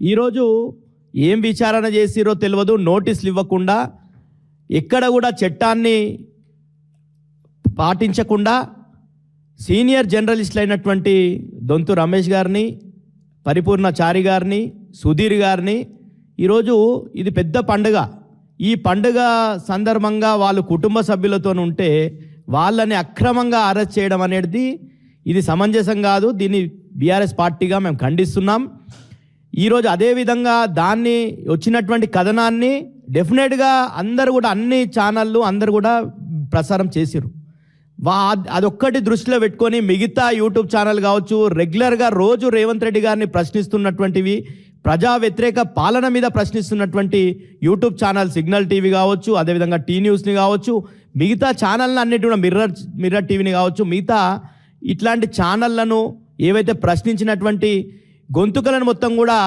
ఈరోజు ఏం విచారణ చేసిరో తెలియదు నోటీసులు ఇవ్వకుండా ఎక్కడ కూడా చట్టాన్ని పాటించకుండా సీనియర్ జర్నలిస్టులు అయినటువంటి దొంతు రమేష్ గారిని పరిపూర్ణ చారి గారిని సుధీర్ గారిని ఈరోజు ఇది పెద్ద పండుగ. ఈ పండుగ సందర్భంగా వాళ్ళు కుటుంబ సభ్యులతో ఉంటే వాళ్ళని అక్రమంగా అరెస్ట్ చేయడం అనేది ఇది సమంజసం కాదు. దీన్ని బీఆర్ఎస్ పార్టీగా మేము ఖండిస్తున్నాం. ఈరోజు అదేవిధంగా దాన్ని వచ్చినటువంటి కథనాన్ని డెఫినెట్గా అందరు కూడా అన్ని ఛానళ్ళు అందరు కూడా ప్రసారం చేసిరు వా అదొక్కటి దృష్టిలో పెట్టుకొని మిగతా యూట్యూబ్ ఛానల్ కావచ్చు రెగ్యులర్గా రోజు రేవంత్ రెడ్డి గారిని ప్రశ్నిస్తున్నటువంటివి ప్రజా వ్యతిరేక పాలన మీద ప్రశ్నిస్తున్నటువంటి యూట్యూబ్ ఛానల్ సిగ్నల్ టీవీ కావచ్చు అదేవిధంగా టీ న్యూస్ని కావచ్చు మిగతా ఛానల్ని అన్నిటి కూడా మిర్రర్ మిర్రర్ టీవీని కావచ్చు మిగతా ఇట్లాంటి ఛానళ్ళను ఏవైతే ప్రశ్నించినటువంటి గొంతుకలను మొత్తం కూడా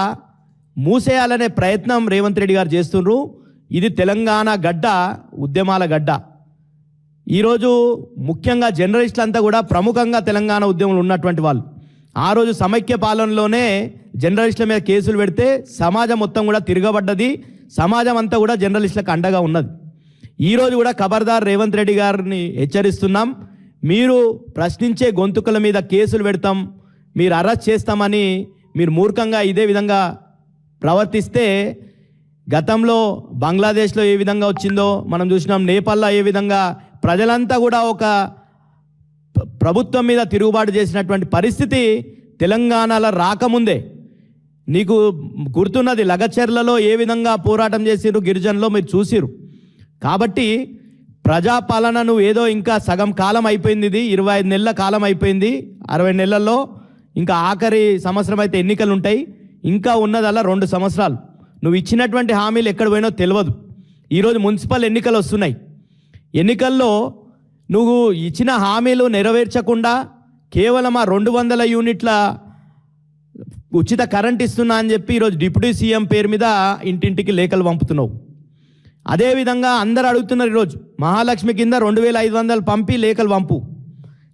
మూసేయాలనే ప్రయత్నం రేవంత్ రెడ్డి గారు చేస్తున్నారు ఇది తెలంగాణ గడ్డ ఉద్యమాల గడ్డ. ఈరోజు ముఖ్యంగా జర్నలిస్టులు అంతా కూడా ప్రముఖంగా తెలంగాణ ఉద్యమంలో ఉన్నటువంటి వాళ్ళు. ఆ రోజు సమైక్య పాలనలోనే జర్నలిస్టుల మీద కేసులు పెడితే సమాజం మొత్తం కూడా తిరగబడ్డది. సమాజం అంతా కూడా జర్నలిస్టులకు అండగా ఉన్నది. ఈరోజు కూడా ఖబర్దార్ రేవంత్ రెడ్డి గారిని హెచ్చరిస్తున్నాం. మీరు ప్రశ్నించే గొంతుకల మీద కేసులు పెడతాం. మీరు అరెస్ట్ చేస్తామని మీరు మూర్ఖంగా ఇదే విధంగా ప్రవర్తిస్తే గతంలో బంగ్లాదేశ్లో ఏ విధంగా వచ్చిందో మనం చూసినాం నేపాల్లో ఏ విధంగా ప్రజలంతా కూడా ఒక ప్రభుత్వం మీద తిరుగుబాటు చేసినటువంటి పరిస్థితి తెలంగాణలో రాకముందే. నీకు గుర్తున్నది లగచర్లలో ఏ విధంగా పోరాటం చేసిరు గిరిజనులో మీరు చూసిరు కాబట్టి ప్రజాపాలన నువ్వు ఏదో ఇంకా సగం కాలం అయిపోయింది ఇది ఇరవై ఐదు నెలల కాలం అయిపోయింది అరవై నెలల్లో ఇంకా ఆఖరి సంవత్సరం అయితే ఎన్నికలు ఉంటాయి ఇంకా ఉన్నదల్లా రెండు సంవత్సరాలు. నువ్వు ఇచ్చినటువంటి హామీలు ఎక్కడ పోయినో తెలియదు ఈరోజు మున్సిపల్ ఎన్నికలు వస్తున్నాయి. ఎన్నికల్లో నువ్వు ఇచ్చిన హామీలు నెరవేర్చకుండా కేవలం ఆ రెండు వందల యూనిట్ల ఉచిత కరెంట్ ఇస్తున్నా అని చెప్పి ఈరోజు డిప్యూటీ సీఎం పేరు మీద ఇంటింటికి లేఖలు పంపుతున్నావు. అదేవిధంగా అందరు అడుగుతున్నారు ఈరోజు మహాలక్ష్మి కింద రెండు వేల ఐదు వందలు పంపి లేఖలు పంపు.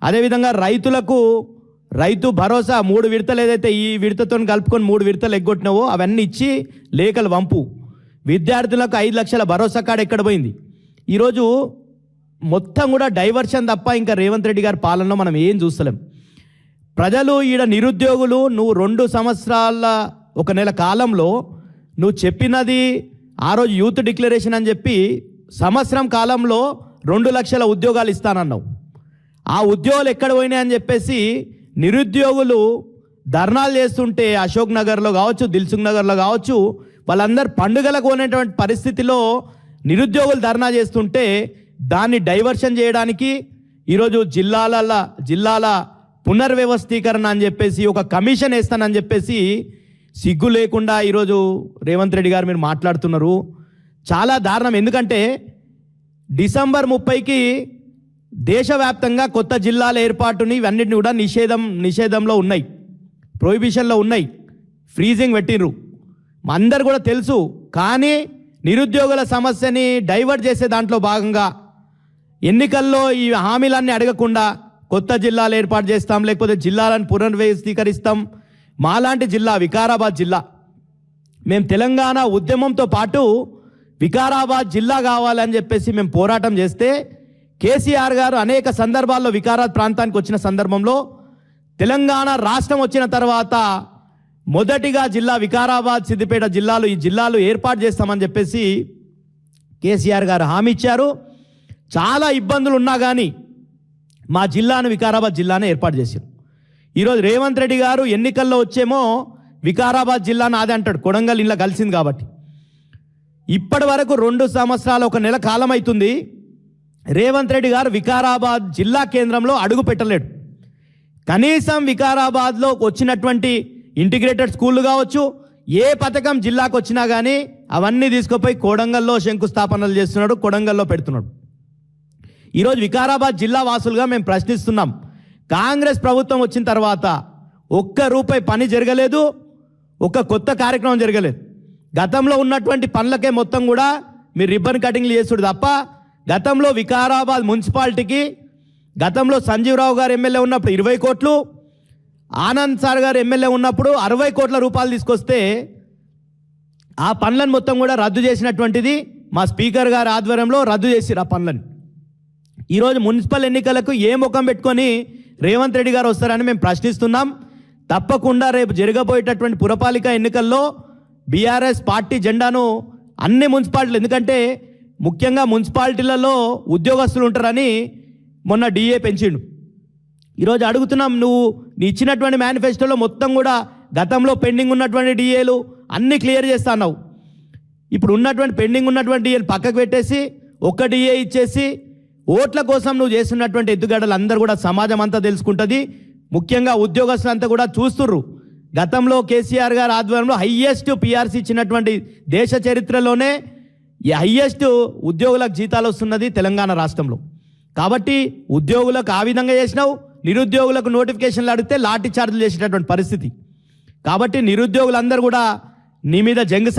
అదేవిధంగా రైతులకు రైతు భరోసా మూడు విడతలు ఏదైతే ఈ విడతతో కలుపుకొని మూడు విడతలు ఎగ్గొట్టినావో అవన్నీ ఇచ్చి లేఖలు పంపు విద్యార్థులకు ఐదు లక్షల భరోసా కార్డు ఎక్కడ పోయింది? ఈరోజు మొత్తం కూడా డైవర్షన్ తప్ప ఇంకా రేవంత్ రెడ్డి గారి పాలనలో మనం ఏం చూస్తలేం. ప్రజలు ఈడ నిరుద్యోగులు నువ్వు రెండు సంవత్సరాల ఒక నెల కాలంలో నువ్వు చెప్పినది ఆ రోజు యూత్ డిక్లరేషన్ అని చెప్పి సంవత్సరం కాలంలో రెండు లక్షల ఉద్యోగాలు ఇస్తానన్నావు. ఆ ఉద్యోగాలు ఎక్కడ పోయినాయి అని చెప్పేసి నిరుద్యోగులు ధర్నాలు చేస్తుంటే అశోక్ నగర్లో కావచ్చు దిల్సుఖ్ నగర్లో కావచ్చు వాళ్ళందరూ పండుగలకు పోనేటువంటి పరిస్థితిలో నిరుద్యోగులు ధర్నా చేస్తుంటే దాన్ని డైవర్షన్ చేయడానికి ఈరోజు జిల్లాల జిల్లాల పునర్వ్యవస్థీకరణ అని చెప్పేసి ఒక కమిషన్ వేస్తానని చెప్పేసి సిగ్గు లేకుండా ఈరోజు రేవంత్ రెడ్డి గారు మీరు మాట్లాడుతున్నారు. చాలా దారుణం. ఎందుకంటే డిసెంబర్ ముప్పైకి దేశవ్యాప్తంగా కొత్త జిల్లాల ఏర్పాటుని ఇవన్నిటిని కూడా నిషేధం నిషేధంలో ఉన్నాయి. ప్రొహిబిషన్లో ఉన్నాయి. ఫ్రీజింగ్ పెట్టినరు అందరు కూడా తెలుసు. కానీ నిరుద్యోగుల సమస్యని డైవర్ట్ చేసే దాంట్లో భాగంగా ఎన్నికల్లో ఈ హామీలన్నీ అడగకుండా కొత్త జిల్లాలు ఏర్పాటు చేస్తాం లేకపోతే జిల్లాలను పునర్వ్యవస్థీకరిస్తాం. మాలాంటి జిల్లా వికారాబాద్ జిల్లా. మేము తెలంగాణ ఉద్యమంతో పాటు వికారాబాద్ జిల్లా కావాలని చెప్పేసి మేము పోరాటం చేస్తే కేసీఆర్ గారు అనేక సందర్భాల్లో వికారాబాద్ ప్రాంతానికి వచ్చిన సందర్భంలో తెలంగాణ రాష్ట్రం వచ్చిన తర్వాత మొదటిగా జిల్లా వికారాబాద్ సిద్దిపేట జిల్లాలు ఈ జిల్లాలు ఏర్పాటు చేస్తామని చెప్పేసి కేసీఆర్ గారు హామీ ఇచ్చారు. చాలా ఇబ్బందులు ఉన్నా కానీ మా జిల్లాను వికారాబాద్ జిల్లానే ఏర్పాటు చేశారు. ఈరోజు రేవంత్ రెడ్డి గారు ఎన్నికల్లో వచ్చేమో వికారాబాద్ జిల్లా నాదే అంటాడు కొడంగల్ ఇలా కలిసింది కాబట్టి. ఇప్పటి వరకు రెండు సంవత్సరాలు ఒక నెల కాలం అవుతుంది రేవంత్ రెడ్డి గారు వికారాబాద్ జిల్లా కేంద్రంలో అడుగు పెట్టలేడు. కనీసం వికారాబాద్లో వచ్చినటువంటి ఇంటిగ్రేటెడ్ స్కూళ్ళు కావచ్చు ఏ పథకం జిల్లాకు వచ్చినా కానీ అవన్నీ తీసుకుపోయి కొడంగల్లో శంకుస్థాపనలు చేస్తున్నాడు కొడంగల్లో పెడుతున్నాడు. ఈరోజు వికారాబాద్ జిల్లా వాసులుగా మేము ప్రశ్నిస్తున్నాం. కాంగ్రెస్ ప్రభుత్వం వచ్చిన తర్వాత ఒక్క రూపాయి పని జరగలేదు ఒక్క కొత్త కార్యక్రమం జరగలేదు. గతంలో ఉన్నటువంటి పనులకే మొత్తం కూడా మీరు రిబ్బన్ కటింగ్లు చేస్తుడు తప్ప గతంలో వికారాబాద్ మున్సిపాలిటీకి గతంలో సంజీవరావు గారు ఎమ్మెల్యే ఉన్నప్పుడు ఇరవై కోట్లు ఆనంద్ సార్ గారు ఎమ్మెల్యే ఉన్నప్పుడు అరవై కోట్ల రూపాయలు తీసుకొస్తే ఆ పనులను మొత్తం కూడా రద్దు చేసినటువంటిది మా స్పీకర్ గారి ఆధ్వర్యంలో రద్దు చేసిరు ఆ పనులను. ఈరోజు మున్సిపల్ ఎన్నికలకు ఏ ముఖం పెట్టుకొని రేవంత్ రెడ్డి గారు వస్తారని మేము ప్రశ్నిస్తున్నాం. తప్పకుండా రేపు జరగబోయేటటువంటి పురపాలిక ఎన్నికల్లో బీఆర్ఎస్ పార్టీ జెండాను అన్ని మున్సిపాలిటీలు ఎందుకంటే ముఖ్యంగా మున్సిపాలిటీలలో ఉద్యోగస్తులు ఉంటారని మొన్న డిఏ పెంచిండు. ఈరోజు అడుగుతున్నాం నువ్వు నీ ఇచ్చినటువంటి మేనిఫెస్టోలో మొత్తం కూడా గతంలో పెండింగ్ ఉన్నటువంటి డిఏలు అన్నీ క్లియర్ చేస్తున్నావు ఇప్పుడు ఉన్నటువంటి పెండింగ్ ఉన్నటువంటి డిఏలు పక్కకు పెట్టేసి ఒక్క డిఏ ఇచ్చేసి ఓట్ల కోసం నువ్వు చేస్తున్నటువంటి ఎత్తుగడలు అందరూ కూడా సమాజం అంతా తెలుసుకుంటుంది. ముఖ్యంగా ఉద్యోగస్తులంతా కూడా చూస్తుర్రు. గతంలో కేసీఆర్ గారి ఆధ్వర్యంలో హయ్యెస్ట్ పిఆర్సీ ఇచ్చినటువంటి దేశ చరిత్రలోనే హయ్యెస్ట్ ఉద్యోగులకు జీతాలు వస్తున్నది తెలంగాణ రాష్ట్రంలో. కాబట్టి ఉద్యోగులకు ఆ విధంగా చేసినావు నిరుద్యోగులకు నోటిఫికేషన్లు అడిగితే లాఠీ చార్జీలు చేసేటటువంటి పరిస్థితి. కాబట్టి నిరుద్యోగులందరూ కూడా నీ మీద జంగ్